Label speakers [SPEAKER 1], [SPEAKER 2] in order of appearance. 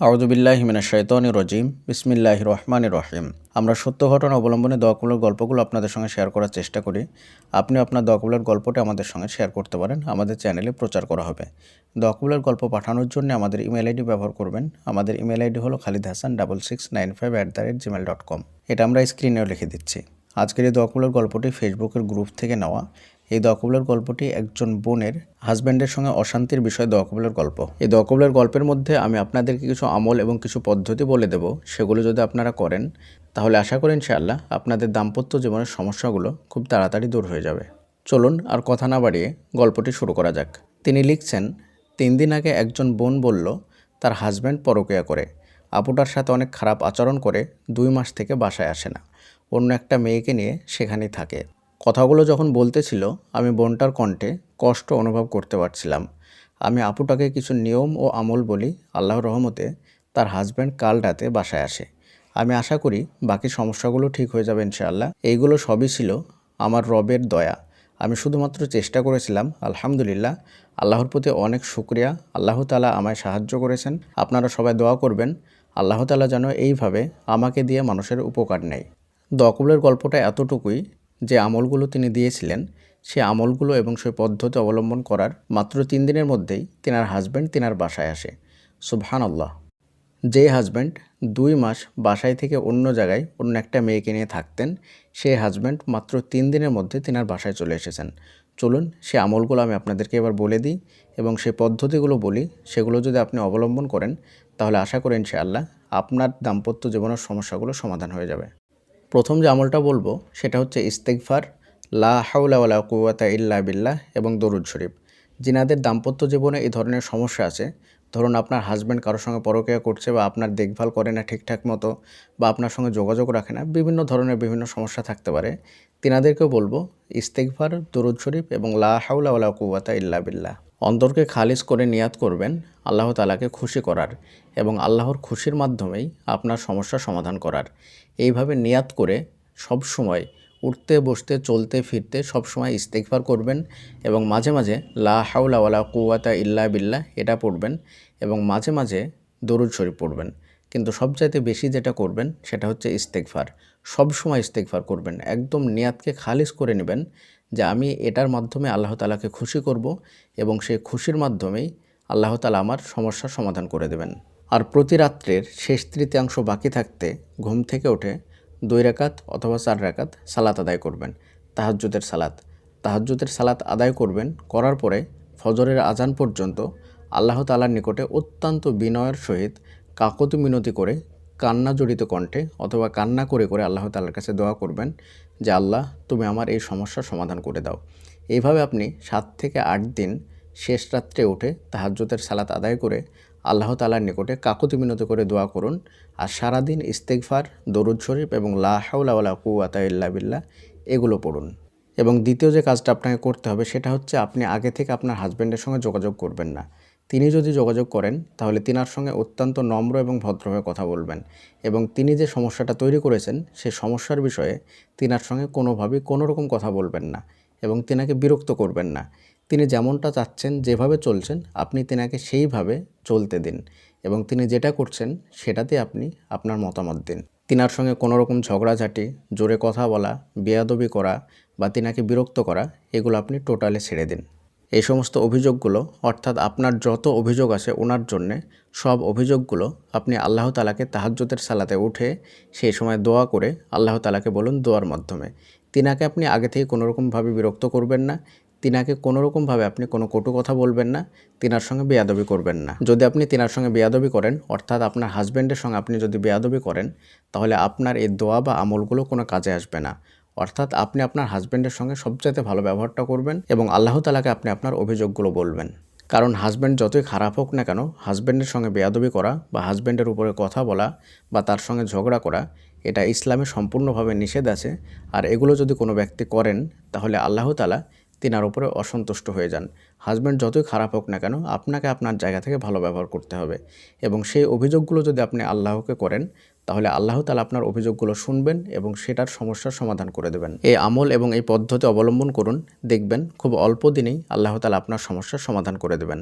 [SPEAKER 1] আউদুবিল্লাহ হিমিনা শৈতন রজিম। বিসমিল্লাহ রহমান রহিম। আমরা সত্য ঘটনা অবলম্বনে দোয়াকুলের গল্পগুলো আপনাদের সঙ্গে শেয়ার করার চেষ্টা করি। আপনি আপনার দোয়াকুলের গল্পটি আমাদের সঙ্গে শেয়ার করতে পারেন। আমাদের চ্যানেলে প্রচার করা হবে। দোয়াকুলের গল্প পাঠানোর জন্য আমাদের ইমেল আইডি ব্যবহার করবেন। আমাদের ইমেল আইডি হলো Khalid Hasan double six nine five at the rate Gmail dot com এটা আমরা স্ক্রিনেও লিখে দিচ্ছি। আজকের এই দোয়াকুলের গল্পটি ফেসবুকের গ্রুপ থেকে নেওয়া। এই দোয়াকুবলের গল্পটি একজন বোনের হাজব্যান্ডের সঙ্গে অশান্তির বিষয়ে দোয়াকুবলের গল্প। এই দোয়াকুবলের গল্পের মধ্যে আমি আপনাদেরকে কিছু আমল এবং কিছু পদ্ধতি বলে দেব। সেগুলো যদি আপনারা করেন, তাহলে আশা করি ইনশাআল্লাহ আপনাদের দাম্পত্য জীবনের সমস্যাগুলো খুব তাড়াতাড়ি দূর হয়ে যাবে। চলুন আর কথা না বাড়িয়ে গল্পটি শুরু করা যাক। তিনি লিখছেন, তিন দিন আগে একজন বোন বলল, তার হাজব্যান্ড পরকীয়া করে। আপুটার সাথে অনেক খারাপ আচরণ করে দুই মাস থেকে বাসায় আসে না। অন্য একটা মেয়েকে নিয়ে সেখানেই থাকে। কথাগুলো যখন বলতেছিল আমি বোনটার কণ্ঠে কষ্ট অনুভব করতে পারছিলাম। আমি আপুটাকে কিছু নিয়ম ও আমল বলি, আল্লাহর রহমতে তার হাজব্যান্ড কাল রাতে বাসায় আসে। আমি আশা করি বাকি সমস্যাগুলো ঠিক হয়ে যাবে ইনশাআল্লাহ। এইগুলো সবই ছিল আমার রবের দয়া। আমি শুধুমাত্র চেষ্টা করেছিলাম, আলহামদুলিল্লাহ, আল্লাহর প্রতি অনেক শুক্রিয়া। আল্লাহ তালা আমায় সাহায্য করেছেন। আপনারা সবাই দোয়া করবেন, আল্লাহ তালা যেন এইভাবে আমাকে দিয়ে মানুষের উপকার নেয়। দকুলের গল্পটা এতটুকুই যে আমলগুলো তিনি দিয়েছিলেন, সে আমলগুলো এবং সে পদ্ধতি অবলম্বন করার মাত্র তিন দিনের মধ্যেই তিনার হাজব্যান্ড তিনার বাসায় আসে। সুবহান আল্লাহ যে হাজব্যান্ড দুই মাস বাসায় থেকে অন্য জায়গায় অন্য একটা মেয়েকে নিয়ে থাকতেন সেই হাজব্যান্ড মাত্র তিন দিনের মধ্যে তিনার বাসায় চলে এসেছেন। চলুন সে আমলগুলো আমি আপনাদেরকে এবার বলে দিই এবং সে পদ্ধতিগুলো বলি, সেগুলো যদি আপনি অবলম্বন করেন, তাহলে আশা করেন আল্লাহ আপনার দাম্পত্য জীবনের সমস্যাগুলো সমাধান হয়ে যাবে। প্রথম যে আমলটা বলব, সেটা হচ্ছে ইস্তেকফার লা হাউলা কুয়াতা ইল্লা বিল্লাহ এবং দরুদ শরীফ। যিনাদের দাম্পত্য জীবনে এই ধরনের সমস্যা আছে, ধরুন আপনার হাজব্যান্ড কারোর সঙ্গে পরকীয়া করছে বা আপনার দেখভাল করে না ঠিকঠাক মতো বা আপনার সঙ্গে যোগাযোগ রাখে না, বিভিন্ন ধরনের বিভিন্ন সমস্যা থাকতে পারে। তিনাদেরকেও বলব ইস্তেকফার দরুদ শরীফ এবং লা হাউলা কুয়াতা ইল্লা বিল্লাহ। অন্তরকে খালিজ করে নিয়াত করবেন আল্লাহ তালাকে খুশি করার এবং আল্লাহর খুশির মাধ্যমেই আপনার সমস্যা সমাধান করার। এইভাবে নিয়াত করে সব সময় উঠতে, বসতে, চলতে, ফিরতে সব সময় ইস্তেকফার করবেন এবং মাঝে মাঝে লা হাউলা ওয়ালা কুয়াতা ইল্লা বিল্লা এটা পড়বেন এবং মাঝে মাঝে দরুদ শরীফ পড়বেন। কিন্তু সবচাইতে বেশি যেটা করবেন সেটা হচ্ছে ইস্তেকফার সব সময় ইস্তেকফার করবেন। একদম নিয়াতকে খালিজ করে নেবেন যে আমি এটার মাধ্যমে আল্লাহ তালাকে খুশি করব এবং সেই খুশির মাধ্যমেই আল্লাহ তালা আমার সমস্যার সমাধান করে দেবেন। আর প্রতি রাত্রের শেষ তৃতীয়াংশ বাকি থাকতে ঘুম থেকে উঠে দুই রাকাত অথবা চার রাকাত সালাত আদায় করবেন, তাহাজ্জুদের সালাত। তাহাজ্জুদের সালাত আদায় করবেন, করার পরে ফজরের আজান পর্যন্ত আল্লাহ তালার নিকটে অত্যন্ত বিনয়ের সহিত কাকতি মিনতি করে কান্না জড়িত কণ্ঠে অথবা কান্না করে করে আল্লাহ তালার কাছে দোয়া করবেন যে আল্লাহ, তুমি আমার এই সমস্যার সমাধান করে দাও। এইভাবে আপনি সাত থেকে আট দিন শেষ রাত্রে উঠে তাহাজ্যতের সালাত আদায় করে আল্লাহ তালার নিকটে কাকুতি মিনত করে দোয়া করুন। আর সারাদিন ইস্তেকফার দরুদ শরীফ এবং লাহাউলা কুয়াতা ইল্লা বিল্লাহ এগুলো পড়ুন। এবং দ্বিতীয় যে কাজটা আপনাকে করতে হবে সেটা হচ্ছে আপনি আগে থেকে আপনার হাজব্যান্ডের সঙ্গে যোগাযোগ করবেন না। তিনি যদি যোগাযোগ করেন, তাহলে তিনার সঙ্গে অত্যন্ত নম্র এবং ভদ্রভাবে কথা বলবেন। এবং তিনি যে সমস্যাটা তৈরি করেছেন, সে সমস্যার বিষয়ে তিনার সঙ্গে কোনোভাবেই কোনো রকম কথা বলবেন না এবং তিনাকে বিরক্ত করবেন না। তিনি যেমনটা চাচ্ছেন, যেভাবে চলছেন, আপনি তেনাকে সেইভাবে চলতে দিন এবং তিনি যেটা করছেন, সেটাতে আপনি আপনার মতামত দিন। তিনার সঙ্গে কোনো রকম ঝগড়াঝাটি, জোরে কথা বলা, বেয়াদবি করা বা তিনাকে বিরক্ত করা, এগুলো আপনি টোটালে ছেড়ে দিন। এই সমস্ত অভিযোগগুলো, অর্থাৎ আপনার যত অভিযোগ আছে ওনার জন্যে, সব অভিযোগগুলো আপনি আল্লাহ তালাকে তাহাজ্যতের সালাতে উঠে সেই সময় দোয়া করে আল্লাহ তালাকে বলুন দোয়ার মাধ্যমে। তিনাকে আপনি আগে থেকে কোনোরকমভাবে বিরক্ত করবেন না, তিনাকে কোনোরকমভাবে আপনি কোনো কটু কথা বলবেন না, তিনার সঙ্গে বেয়াদবি করবেন না। যদি আপনি তিনার সঙ্গে বেয়াদবি করেন, অর্থাৎ আপনার হাজব্যান্ডের সঙ্গে আপনি যদি বেয়াদবি করেন, তাহলে আপনার এই দোয়া বা আমলগুলো কোনো কাজে আসবে না। অর্থাৎ আপনি আপনার হাজব্যান্ডের সঙ্গে সবচাইতে ভালো ব্যবহারটা করবেন এবং আল্লাহ তালাকে আপনি আপনার অভিযোগগুলো বলবেন। কারণ হাজব্যান্ড যতই খারাপ হোক না কেন হাজব্যান্ডের সঙ্গে বেয়াদবি করা বা হাজব্যান্ডের উপরে কথা বলা বা তার সঙ্গে ঝগড়া করা, এটা ইসলামে সম্পূর্ণভাবে নিষেধ আছে। আর এগুলো যদি কোনো ব্যক্তি করেন, তাহলে আল্লাহ তালা তিনার উপরে অসন্তুষ্ট হয়ে যান। হাজব্যান্ড যতই খারাপ হোক না কেন, আপনাকে আপনার জায়গা থেকে ভালো ব্যবহার করতে হবে। এবং সেই অভিযোগগুলো যদি আপনি আল্লাহকে করেন তাহলে আল্লাহ তালা আপনার অভিযোগগুলো শুনবেন এবং সেটার সমস্যার সমাধান করে দেবেন। এই আমল এবং এই পদ্ধতি অবলম্বন করুন, দেখবেন খুব অল্প দিনেই আল্লাহ তালা আপনার সমস্যার সমাধান করে দেবেন।